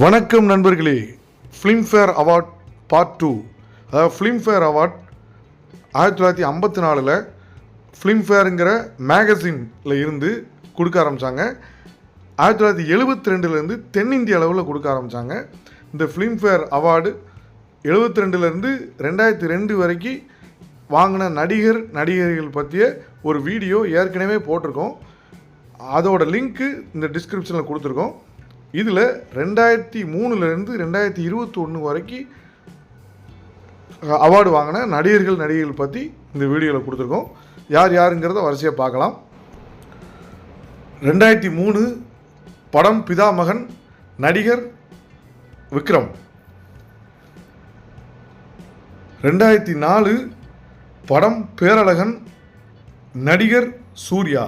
வணக்கம் நண்பர்களே. Filmfare award part two அதாவது ஃபிலிம்ஃபேர் அவார்ட் ஆயிரத்தி தொள்ளாயிரத்தி ஐம்பத்தி நாலில் ஃபிலிம்ஃபேருங்கிற மேகசினில் இருந்து கொடுக்க ஆரம்பித்தாங்க ஆயிரத்தி தொள்ளாயிரத்தி எழுபத்தி ரெண்டுலேருந்து தென்னிந்திய அளவில் கொடுக்க ஆரம்பித்தாங்க இந்த ஃபிலிம்ஃபேர் அவார்டு எழுபத்தி ரெண்டுலேருந்து ரெண்டாயிரத்தி ரெண்டு வரைக்கும் வாங்கின நடிகர் நடிகர்கள் பற்றிய ஒரு வீடியோ ஏற்கனவே போட்டிருக்கோம். அதோட லிங்க்கு இந்த டிஸ்கிரிப்ஷனில் கொடுத்துருக்கோம். இதில் ரெண்டாயிரத்தி மூணுலேருந்து ரெண்டாயிரத்தி இருபத்தி ஒன்று வரைக்கும் அவார்டு வாங்கின நடிகர்கள் நடிகைகள் பற்றி இந்த வீடியோவில் கொடுத்துருக்கோம். யார் யாருங்கிறத வரிசையாக பார்க்கலாம். ரெண்டாயிரத்தி மூணு படம் பிதா மகன் நடிகர் விக்ரம். ரெண்டாயிரத்தி நாலு படம் பேரழகன் நடிகர் சூர்யா.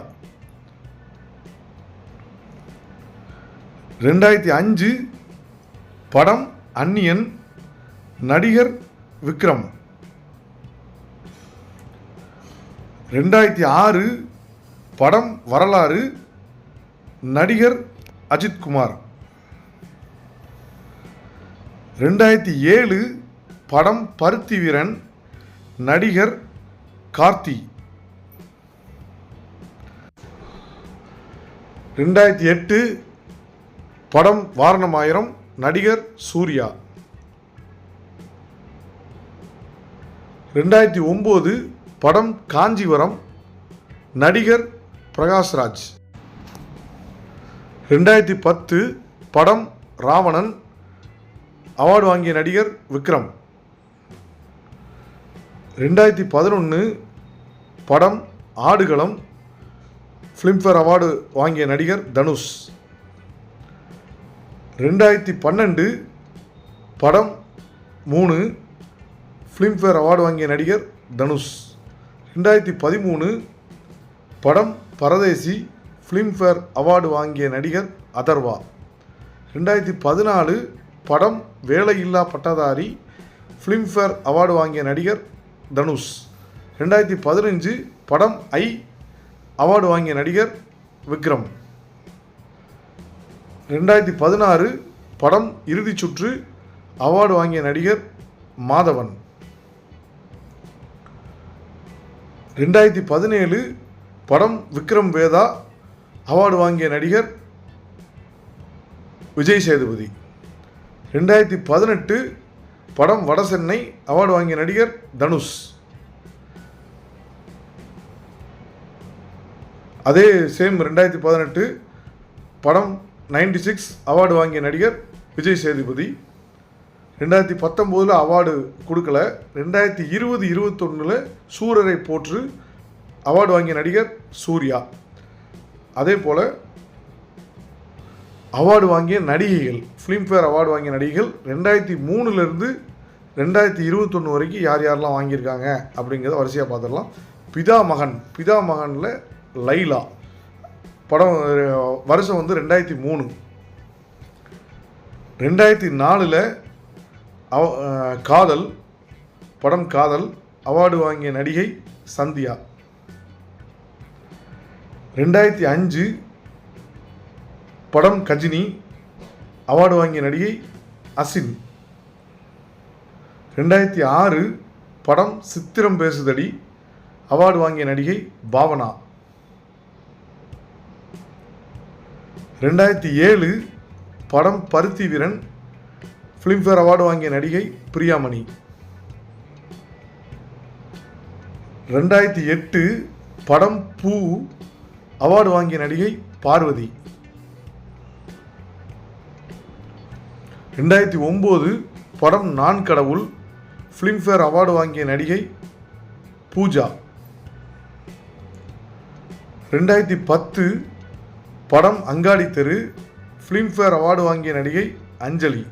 ரெண்டாயிரத்தி அஞ்சு படம் அந்நியன் நடிகர் விக்ரம். ரெண்டாயிரத்தி ஆறு படம் வரலாறு நடிகர் அஜித்குமார். ரெண்டாயிரத்தி ஏழு படம் பருத்தி வீரன் நடிகர் கார்த்தி. ரெண்டாயிரத்தி எட்டு படம் வாரணமாயிரம் நடிகர் சூர்யா. ரெண்டாயிரத்தி ஒம்பது படம் காஞ்சிவரம் நடிகர் பிரகாஷ்ராஜ். ரெண்டாயிரத்தி பத்து படம் ராவணன் அவார்டு வாங்கிய நடிகர் விக்ரம். ரெண்டாயிரத்தி பதினொன்று படம் ஆடுகளம் ஃபிலிம்ஃபேர் அவார்டு வாங்கிய நடிகர் தனுஷ். ரெண்டாயிரத்தி பன்னெண்டு படம் மூணு ஃபிலிம்ஃபேர் அவார்டு வாங்கிய நடிகர் தனுஷ். ரெண்டாயிரத்தி பதிமூணு படம் பரதேசி ஃபிலிம்ஃபேர் அவார்டு வாங்கிய நடிகர் அதர்வா. ரெண்டாயிரத்தி பதினாலு படம் வேலையில்லா பட்டதாரி ஃபிலிம்ஃபேர் அவார்டு வாங்கிய நடிகர் தனுஷ். ரெண்டாயிரத்தி பதினஞ்சு படம் ஐ அவார்டு வாங்கிய நடிகர் விக்ரம். ரெண்டாயிரத்தி பதினாறு படம் இறுதிச் சுற்று அவார்டு வாங்கிய நடிகர் மாதவன். ரெண்டாயிரத்தி பதினேழு படம் விக்ரம் வேதா அவார்டு வாங்கிய நடிகர் விஜய் சேதுபதி. ரெண்டாயிரத்தி பதினெட்டு படம் வடசென்னை அவார்டு வாங்கிய நடிகர் தனுஷ். அதே சேம் ரெண்டாயிரத்தி பதினெட்டு படம் நைன்டி சிக்ஸ் அவார்டு வாங்கிய நடிகர் விஜய் சேதுபதி. ரெண்டாயிரத்தி பத்தொம்போதில் அவார்டு கொடுக்கல. ரெண்டாயிரத்தி இருபது இருபத்தொன்னில் சூரரை போற்று அவார்டு வாங்கிய நடிகர் சூர்யா. அதே போல் அவார்டு வாங்கிய நடிகைகள் ஃபிலிம்ஃபேர் அவார்டு வாங்கிய நடிகைகள் ரெண்டாயிரத்தி மூணுலேருந்து ரெண்டாயிரத்தி இருபத்தொன்று வரைக்கும் யார் யாரெல்லாம் வாங்கியிருக்காங்க அப்படிங்கிறத வரிசையாக பார்த்துடலாம். பிதா மகன் பிதா மகனில் லைலா. படம் வருஷம் வந்து ரெண்டாயிரத்தி மூணு. ரெண்டாயிரத்தி நாலில் அவ காதல் படம் காதல் அவார்டு வாங்கிய நடிகை சந்தியா. ரெண்டாயிரத்தி அஞ்சு படம் கஜினி அவார்டு வாங்கிய நடிகை அசின். ரெண்டாயிரத்தி ஆறு படம் சித்திரம் பேசுதடி அவார்டு வாங்கிய நடிகை பாவனா. ரெண்டாயிரத்தி ஏழு படம் பருத்தி வீரன் ஃபிலிம்ஃபேர் அவார்டு வாங்கிய நடிகை பிரியாமணி. ரெண்டாயிரத்தி எட்டு படம் பூ அவார்டு வாங்கிய நடிகை பார்வதி. ரெண்டாயிரத்தி ஒம்பது படம் நான் கடவுள் ஃபிலிம்ஃபேர் அவார்டு வாங்கிய நடிகை பூஜா. ரெண்டாயிரத்தி பத்து படம் அங்காடி தெரு ஃபிலிம்ஃபேர் அவார்டு வாங்கிய நடிகை அஞ்சலி.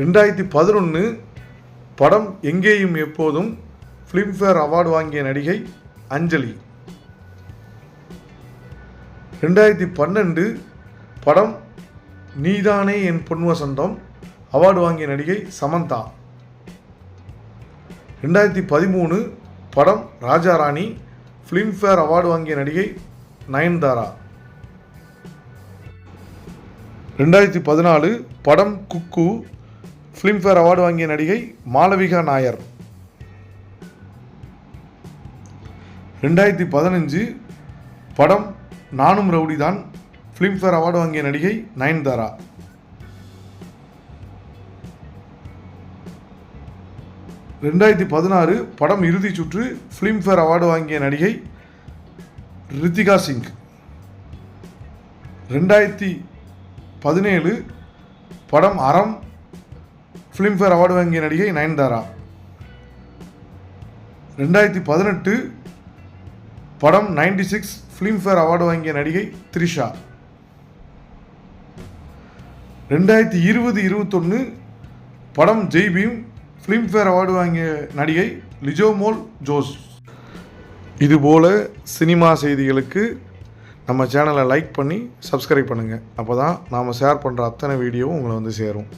ரெண்டாயிரத்தி பதினொன்று படம் எங்கேயும் எப்போதும் ஃபிலிம்ஃபேர் அவார்டு வாங்கிய நடிகை அஞ்சலி. ரெண்டாயிரத்தி பன்னெண்டு படம் நீதானே என் பொன்வசந்தம் அவார்டு வாங்கிய நடிகை சமந்தா. ரெண்டாயிரத்தி பதிமூணு படம் ராஜாராணி ஃபிலிம்ஃபேர் அவார்டு வாங்கிய நடிகை நயன்தாரா. ரெண்டாயிரத்தி பதினாலு படம் குக்கு ஃபிலிம்ஃபேர் அவார்டு வாங்கிய நடிகை மாளவிகா நாயர். ரெண்டாயிரத்தி பதினஞ்சு படம் நானும் ரவுடி தான் ஃபிலிம்ஃபேர் அவார்டு வாங்கிய நடிகை நயன்தாரா. ரெண்டாயிரத்தி பதினாறு படம் இறுதிச் சுற்று ஃபிலிம்ஃபேர் அவார்டு வாங்கிய நடிகை ரித்திகா சிங். ரெண்டாயிரத்தி பதினேழு படம் அறம் ஃபிலிம்ஃபேர் அவார்டு வாங்கிய நடிகை நயன்தாரா. ரெண்டாயிரத்தி பதினெட்டு படம் நைன்டி சிக்ஸ் ஃபிலிம்ஃபேர் அவார்டு வாங்கிய நடிகை த்ரிஷா. ரெண்டாயிரத்தி இருபது இருபத்தொன்று படம் ஜெய் பீம் ஃபிலிம்ஃபேர் அவார்டு வாங்கிய நடிகை லிஜோமோல் ஜோஸ். இதுபோல் சினிமா செய்திகளுக்கு நம்ம சேனலை லைக் பண்ணி சப்ஸ்கிரைப் பண்ணுங்கள் அப்போ தான் நாம் ஷேர் பண்ணுற அத்தனை வீடியோவும் உங்களை வந்து சேரும்.